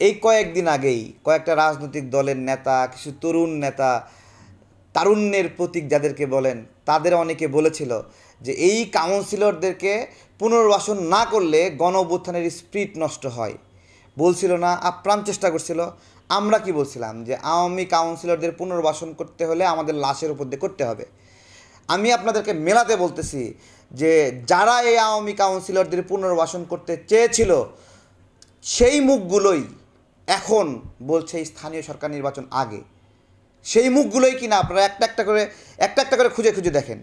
এই কয়েকদিন আগেই কয়েকটা রাজনৈতিক দলের নেতা, কিছু তরুণ নেতা, তারুণ্যের প্রতীক যাদেরকে বলেন, তাদের অনেকে বলেছিল যে এই কাউন্সিলরদেরকে পুনর্বাসন না করলে গণ অভ্যুত্থানের স্পিরিট নষ্ট হয়। বলছিল না, আপ্রাণ চেষ্টা করছিল। আমরা কি বলছিলাম? যে আওয়ামী কাউন্সিলরদের পুনর্বাসন করতে হলে আমাদের লাশের উপর দিয়ে করতে হবে। আমি আপনাদেরকে মেলাতে বলতেছি যে যারা এই আওয়ামী কাউন্সিলরদের পুনর্বাসন করতে চেয়েছিল, সেই মুখগুলোই এখন বলছে স্থানীয় সরকার নির্বাচন আগে। সেই মুখগুলোই কিনা আপনারা একটা একটা করে, একটা একটা করে খুঁজে খুঁজে দেখেন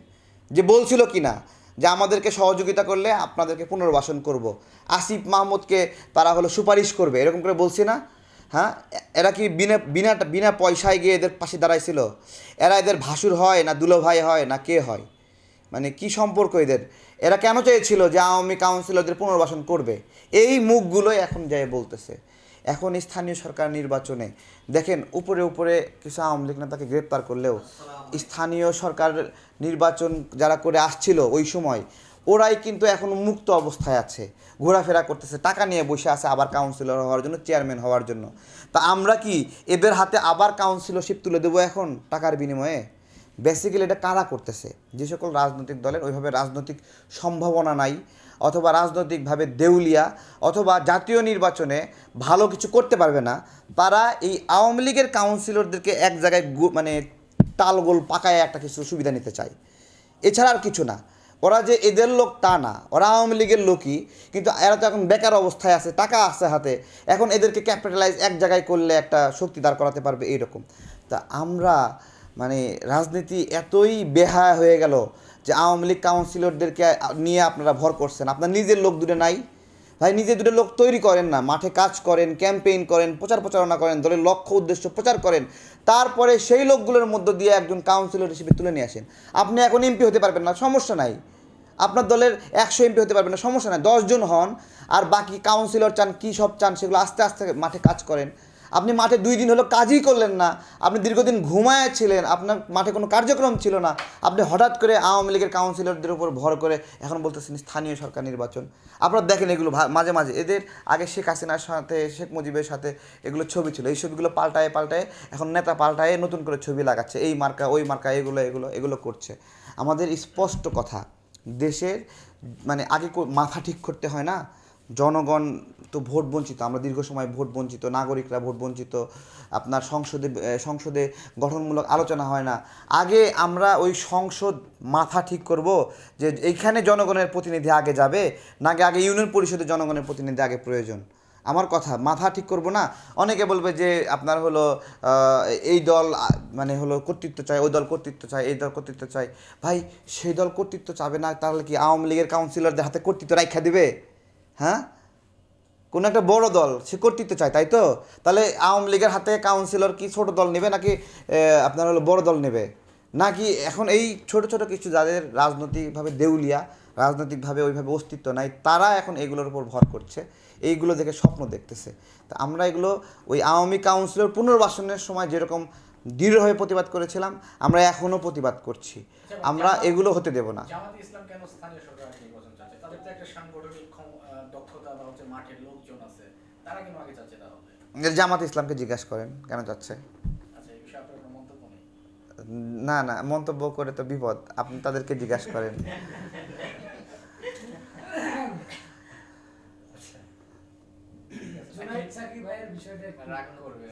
যে বলছিল কিনা যে আমাদেরকে সহযোগিতা করলে আপনাদেরকে পুনর্বাসন করব। আসিফ মাহমুদকে তারা হলো সুপারিশ করবে, এরকম করে বলছি না? হ্যাঁ? এরা কি বিনা বিনা বিনা পয়সায় গিয়ে এদের পাশে দাঁড়াইছিল? এরা এদের ভাসুর হয় না দুলো ভাই হয় না কে হয়? মানে কি সম্পর্ক এদের? এরা কেন চেয়েছিল যে আওয়ামী কাউন্সিল কাউন্সিলরদের পুনর্বাসন করবে? এই মুখগুলোই এখন যায় বলতেছে। এখন স্থানীয় সরকার নির্বাচনে। দেখেন উপরে উপরে কিছু আওয়ামী লীগ নেতাকে গ্রেপ্তার করলেও স্থানীয় সরকার নির্বাচন যারা করে আসছিল ওই সময় ওরাই কিন্তু এখন মুক্ত অবস্থায় আছে ঘোরাফেরা করতেছে টাকা নিয়ে বসে আছে আবার কাউন্সিলর হওয়ার জন্য চেয়ারম্যান হওয়ার জন্য। তা আমরা কি এদের হাতে আবার কাউন্সিলরশিপ তুলে দেবো এখন টাকার বিনিময়ে? বেসিক্যালি এটা কারা করতেছে? যে সকল রাজনৈতিক দলের ওইভাবে রাজনৈতিক সম্ভাবনা নাই, অথবা রাজনৈতিকভাবে দেউলিয়া, অথবা জাতীয় নির্বাচনে ভালো কিছু করতে পারবে না, তারা এই আওয়ামী লীগের কাউন্সিলরদেরকে এক জায়গায় মানে তালগোল পাকায় একটা কিছু সুবিধা নিতে চায়। এছাড়া আর কিছু না। ওরা যে এদের লোক তা না। ওরা আওয়ামী লীগের লোকই, কিন্তু এরা তো এখন বেকার অবস্থায় আছে, টাকা আছে হাতে। এখন এদেরকে ক্যাপিটালাইজ এক জায়গায় করলে একটা শক্তি দাঁড় করাতে পারবে এইরকম। তা আমরা মানে রাজনীতি এতই বেহায়া হয়ে গেল যে আওয়ামী লীগ কাউন্সিলরদেরকে নিয়ে আপনারা ভর করছেন। আপনার নিজের লোক দূরে নাই। ভাই, নিজে দুটো লোক তৈরি করেন না। মাঠে কাজ করেন, ক্যাম্পেইন করেন, প্রচার প্রচারণা করেন, দলের লক্ষ্য উদ্দেশ্য প্রচার করেন। তারপরে সেই লোকগুলোর মধ্য দিয়ে একজন কাউন্সিলর হিসেবে তুলে নিয়ে আসেন। আপনি এখন এমপি হতে পারবেন না, সমস্যা নাই। আপনার দলের একশো এমপি হতে পারবেন না, সমস্যা নাই। দশজন হন আর বাকি কাউন্সিলর চান, কী সব চান, সেগুলো আস্তে আস্তে মাঠে কাজ করেন। আপনি মাঠে দুই দিন হলো কাজই করলেন না, আপনি দীর্ঘদিন ঘুমায় ছিলেন, আপনার মাঠে কোনো কার্যক্রম ছিল না, আপনি হঠাৎ করে আওয়ামী লীগের কাউন্সিলরদের উপর ভর করে এখন বলতেছেন স্থানীয় সরকার নির্বাচন। আপনারা দেখেন এগুলো মাঝে মাঝে, এদের আগে শেখ হাসিনার সাথে, শেখ মুজিবের সাথে এগুলো ছবি ছিল, এই ছবিগুলো পাল্টায় পাল্টায় এখন নেতা পাল্টায় নতুন করে ছবি লাগাচ্ছে, এই মার্কা, ওই মার্কা, এগুলো এগুলো এগুলো করছে। আমাদের স্পষ্ট কথা, দেশের মানে আগে মাথা ঠিক করতে হয় না, জনগণ তো ভোট বঞ্চিত আমরা দীর্ঘ সময় ভোট বঞ্চিত, নাগরিকরা ভোট বঞ্চিত, আপনার সংসদে সংসদে গঠনমূলক আলোচনা হয় না। আগে আমরা ওই সংসদ মাথা ঠিক করব যে এইখানে জনগণের প্রতিনিধি আগে যাবে, নাকি আগে ইউনিয়ন পরিষদে জনগণের প্রতিনিধি আগে প্রয়োজন? আমার কথা, মাথা ঠিক করব না? অনেকে বলবে যে আপনার হলো এই দল মানে হলো কর্তৃত্ব চায়, ওই দল কর্তৃত্ব চায়, এই দল কর্তৃত্ব চায়। ভাই, সেই দল কর্তৃত্ব চাবে না, তাহলে কি আওয়ামী লীগের কাউন্সিলরদের হাতে কর্তৃত্ব রাখা দিবে? হ্যাঁ? কোনো একটা বড় দল সে কর্তৃত্ব চায়, তাই তো? তাহলে আওয়ামী লীগের হাতে কাউন্সিলর কি ছোট দল নেবে নাকি আপনার হলো বড় দল নেবে? নাকি এখন এই ছোট ছোট কিছু যাদের রাজনৈতিকভাবে দেউলিয়া, রাজনৈতিকভাবে ওইভাবে অস্তিত্ব নাই, তারা এখন এগুলোর উপর ভর করছে, এইগুলো দেখে স্বপ্ন দেখতেছে। তা আমরা এগুলো ওই আওয়ামী কাউন্সিলর পুনর্বাসনের সময় যেরকম দৃঢ়ভাবে প্রতিবাদ করেছিলাম আমরা এখনও প্রতিবাদ করছি। আমরা এগুলো হতে দেব না। জামাত ইসলাম কেন স্থানীয় সরকার নির্বাচন চাচ্ছে? তাদের তো একটা সাংগঠনিক দক্ষতা বা হচ্ছে মাঠের লোকজন আছে তারা কেন আগে চাচ্ছে তাহলে? জামাত ইসলামকে জিজ্ঞাসা করেন কেন যাচ্ছে আচ্ছা না না মন্তব্য করে তো বিপদ আপনি তাদেরকে জিজ্ঞাসা করেন। বিষয়টা করবে